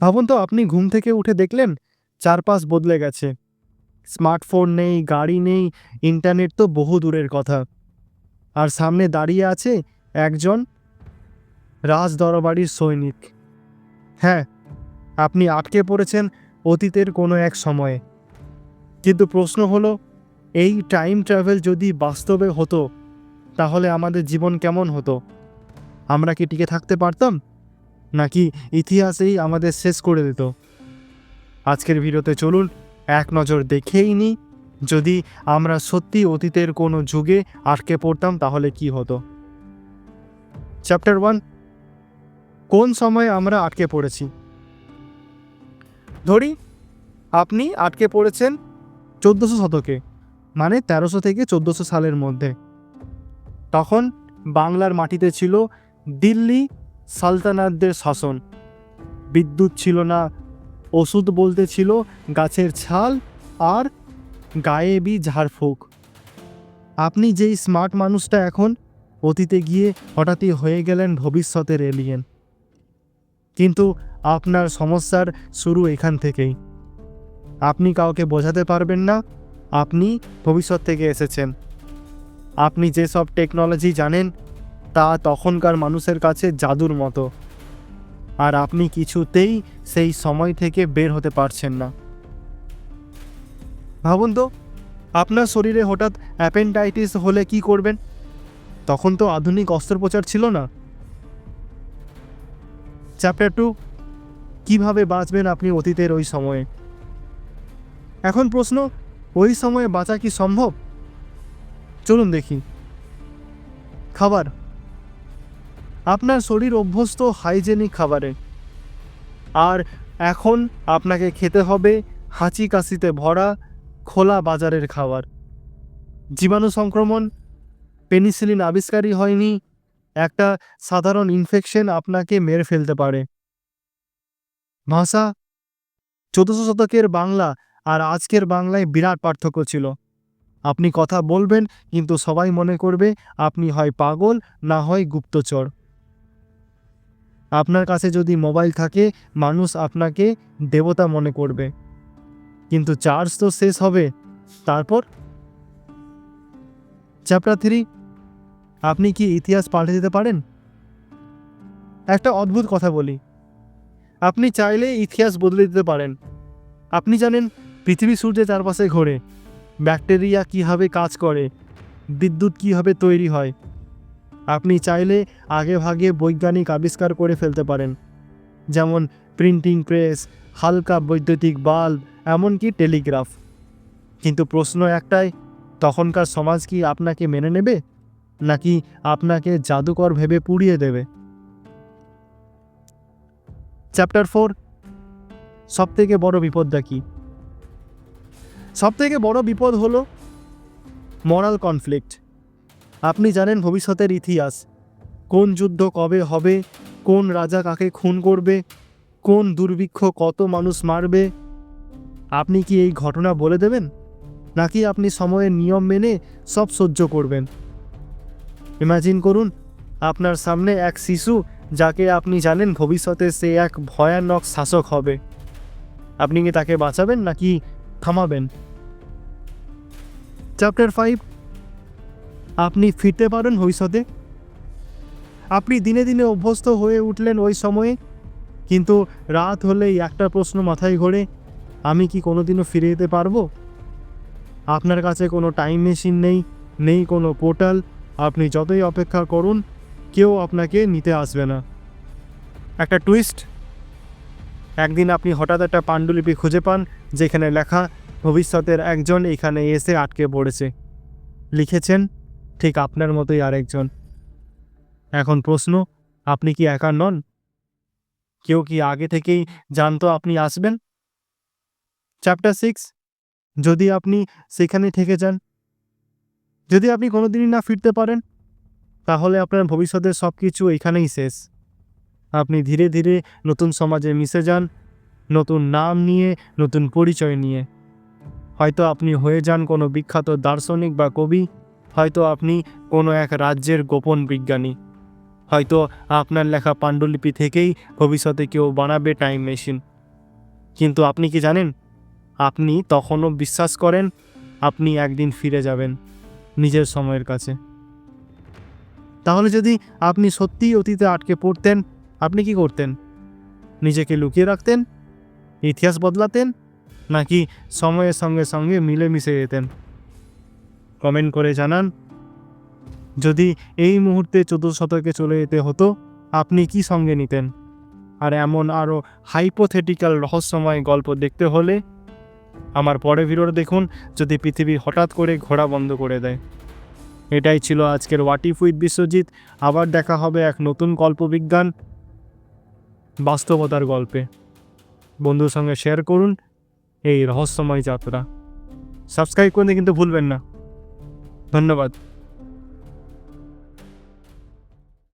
ভাবুন তো, আপনি ঘুম থেকে উঠে দেখলেন চারপাশ বদলে গেছে। স্মার্টফোন নেই, গাড়ি নেই, ইন্টারনেট তো বহু দূরের কথা। আর সামনে দাঁড়িয়ে আছে একজন রাজ দরবারির সৈনিক। হ্যাঁ আপনি আটকে পড়েছেন অতীতের কোনো এক সময়ে। কিন্তু প্রশ্ন হলো, এই টাইম ট্রাভেল যদি বাস্তবে হতো, তাহলে আমাদের জীবন কেমন হতো? আমরা কি টিকে থাকতে পারতাম? নাকি ইতিহাসেই আমাদের শেষ করে দিত। আজকের ভিডিওতে চলুন এক নজর দেখেই নিই যদি আমরা সত্যি অতীতের কোনো যুগে আটকে পড়তাম তাহলে কি হতো? চ্যাপ্টার ওয়ান কোন সময়ে আমরা আটকে পড়েছি? ধরি, আপনি আটকে পড়েছেন চোদ্দোশো শতকে মানে তেরোশো থেকে চোদ্দোশো সালের মধ্যে। তখন বাংলার মাটিতে ছিল দিল্লি সালতানাতদের শাসন। বিদ্যুৎ ছিল না, ওষুধ বলতে ছিল গাছের ছাল আর গায়েবি ঝাড়ফুঁক। আপনি যেই স্মার্ট মানুষটা এখন, অতীতে গিয়ে হঠাৎই হয়ে গেলেন ভবিষ্যতের এলিয়েন কিন্তু আপনার সমস্যার শুরু এখান থেকেই। আপনি কাউকে বোঝাতে পারবেন না, আপনি ভবিষ্যৎ থেকে এসেছেন। আপনি যেসব টেকনোলজি জানেন তা তখনকার মানুষের কাছে জাদুর মতো। আর আপনি কিছুতেই সেই সময় থেকে বের হতে পারছেন না। ভাবুন তো, আপনার শরীরে হঠাৎ অ্যাপেন্ডাইটিস হলে কি করবেন? তখন তো আধুনিক অস্ত্রোপচার ছিল না। চ্যাপ্টার টু কীভাবে বাঁচবেন আপনি অতীতের ওই সময়ে? এখন প্রশ্ন, ওই সময়ে বাঁচা কি সম্ভব? চলুন দেখি। খাবার আপনার শরীর অভ্যস্ত হাইজেনিক খাবারে। আর এখন আপনাকে খেতে হবে হাঁচি কাশিতে ভরা খোলা বাজারের খাবার। জীবাণু সংক্রমণ, পেনিসিলিন আবিষ্কারই হয়নি, একটা সাধারণ ইনফেকশন আপনাকে মেরে ফেলতে পারে। ভাষা চোদ্দশো শতকের বাংলা আর আজকের বাংলায় বিরাট পার্থক্য ছিল। আপনি কথা বলবেন, কিন্তু সবাই মনে করবে আপনি হয় পাগল না হয় গুপ্তচর। আপনার কাছে যদি মোবাইল থাকে, মানুষ আপনাকে দেবতা মনে করবে। কিন্তু চার্জ তো শেষ হবে। তারপর? চ্যাপ্টার থ্রি, আপনি কি ইতিহাস পাল্টে দিতে পারেন? একটা অদ্ভুত কথা বলি। আপনি চাইলে ইতিহাস বদলে দিতে পারেন। আপনি জানেন, পৃথিবী সূর্যের চারপাশে ঘোরে। ব্যাকটেরিয়া কীভাবে কাজ করে? বিদ্যুৎ কীভাবে তৈরি হয়? আপনি চাইলে আগে ভাগে বৈজ্ঞানিক আবিষ্কার করে ফেলতে পারেন। যেমন প্রিন্টিং প্রেস হালকা বৈদ্যুতিক বাল্ব এমনকি টেলিগ্রাফ কিন্তু প্রশ্ন একটাই, তখনকার সমাজ কি আপনাকে মেনে নেবে? নাকি আপনাকে জাদুকর ভেবে পুড়িয়ে দেবে? চ্যাপ্টার ফোর সবথেকে বড় বিপদটা কি? সবথেকে বড় বিপদ হলো মরাল কনফ্লিক্ট আপনি জানেন ভবিষ্যতের ইতিহাস। কোন যুদ্ধ কবে হবে? কোন রাজা কাকে খুন করবে? কোন দুর্ভিক্ষ কত মানুষ মারবে? আপনি কি এই ঘটনা বলে দেবেন? নাকি আপনি সময়ের নিয়ম মেনে সব সহ্য করবেন? ইমাজিন করুন, আপনার সামনে এক শিশু যাকে আপনি জানেন ভবিষ্যতে সে এক ভয়ানক শাসক হবে। আপনি কি তাকে বাঁচাবেন নাকি থামাবেন? চ্যাপ্টার ফাইভ আপনি ফিরতে পারেন ভবিষ্যতে। আপনি দিনে দিনে অভ্যস্ত হয়ে উঠলেন ওই সময়ে, কিন্তু রাত হলেই একটা প্রশ্ন মাথায় ঘোরে, আমি কি কোনোদিনও ফিরে যেতে পারব? আপনার কাছে কোনো টাইম মেশিন নেই নেই কোনো পোর্টাল আপনি যতই অপেক্ষা করুন, কেউ আপনাকে নিতে আসবে না। একটা টুইস্ট একদিন আপনি হঠাৎ একটা পাণ্ডুলিপি খুঁজে পান, যেখানে লেখা, ভবিষ্যতের একজন এখানে এসে আটকে পড়েছে। লিখেছেন ঠিক আপনার মতোই আরেকজন। এখন প্রশ্ন, আপনি কি একা নন? কেউ কি আগে থেকেই জানতো আপনি আসবেন? চ্যাপ্টার সিক্স যদি আপনি সেখানে থেকে যান। যদি আপনি কোনোদিনই না ফিরতে পারেন, তাহলে আপনার ভবিষ্যতের সব কিছু এখানেই শেষ। আপনি ধীরে ধীরে নতুন সমাজে মিশে যান, নতুন নাম নিয়ে, নতুন পরিচয় নিয়ে। হয়তো আপনি হয়ে যান কোনো বিখ্যাত দার্শনিক বা কবি হয়তো আপনি কোনো এক রাজ্যের গোপন বিজ্ঞানী। হয়তো আপনার লেখা পাণ্ডুলিপি থেকেই ভবিষ্যতে কেউ বানাবে টাইম মেশিন। কিন্তু আপনি কি জানেন? আপনি তখনও বিশ্বাস করেন, আপনি একদিন ফিরে যাবেন নিজের সময়ের কাছে। তাহলে যদি আপনি সত্যিই অতীতে আটকে পড়তেন, আপনি কি করতেন? নিজেকে লুকিয়ে রাখতেন? ইতিহাস বদলাতেন? নাকি সময়ের সঙ্গে সঙ্গে মিলেমিশে যেতেন? কমেন্ট করে জানান। যদি এই মুহূর্তে চতুর্থ শতকে চলে যেতে হতো, আপনি কি সঙ্গে নিতেন? আর এমন আরও হাইপোথেটিক্যাল রহস্যময় গল্প দেখতে হলে আমার পরে ভিডিওটা দেখুন, যদি পৃথিবী হঠাৎ করে ঘোরা বন্ধ করে দেয়। এটাই ছিল আজকের ওয়াটিফ উইথ বিশ্বজিৎ। আবার দেখা হবে এক নতুন গল্পবিজ্ঞান বাস্তবতার গল্পে। বন্ধুর সঙ্গে শেয়ার করুন এই রহস্যময় যাত্রা। সাবস্ক্রাইব করতে কিন্তু ভুলবেন না। ধন্যবাদ